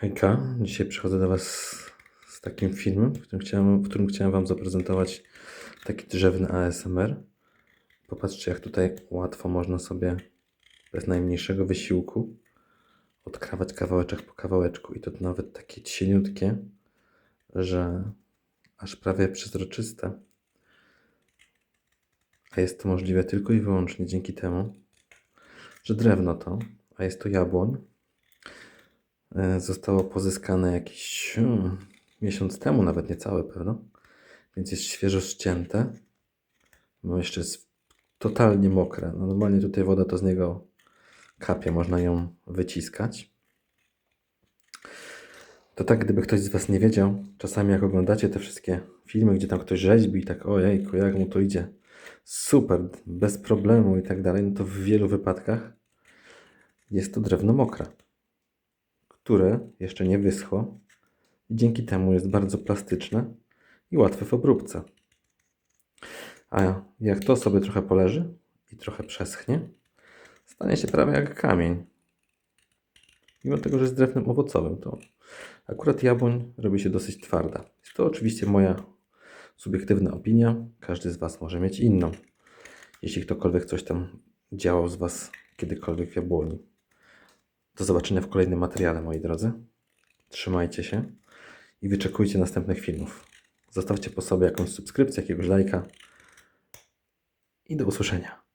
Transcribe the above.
Hejka, dzisiaj przychodzę do Was z takim filmem, w którym chciałem, w którym chciałem Wam zaprezentować taki drzewny ASMR. Popatrzcie, jak tutaj łatwo można sobie bez najmniejszego wysiłku odkrawać kawałeczek po kawałeczku i to nawet takie cieniutkie, że aż prawie przezroczyste. A jest to możliwe tylko i wyłącznie dzięki temu, że drewno to, a jest to jabłoń, zostało pozyskane jakiś hmm, miesiąc temu, nawet niecałe pewno, więc jest świeżo ścięte. No jeszcze jest totalnie mokre. No normalnie tutaj woda to z niego kapie, można ją wyciskać. To tak, gdyby ktoś z Was nie wiedział, czasami jak oglądacie te wszystkie filmy, gdzie tam ktoś rzeźbi i tak ojejku, jak mu to idzie, super, bez problemu i tak dalej, no to w wielu wypadkach jest to drewno mokre, które jeszcze nie wyschło i dzięki temu jest bardzo plastyczne i łatwe w obróbce. A jak to sobie trochę poleży i trochę przeschnie, stanie się prawie jak kamień. Mimo tego, że jest drewnem owocowym, to akurat jabłoń robi się dosyć twarda. Jest to oczywiście moja subiektywna opinia. Każdy z Was może mieć inną. Jeśli ktokolwiek coś tam działał z Was kiedykolwiek w jabłoni. Do zobaczenia w kolejnym materiale, moi drodzy. Trzymajcie się i wyczekujcie następnych filmów. Zostawcie po sobie jakąś subskrypcję, jakiegoś lajka i do usłyszenia.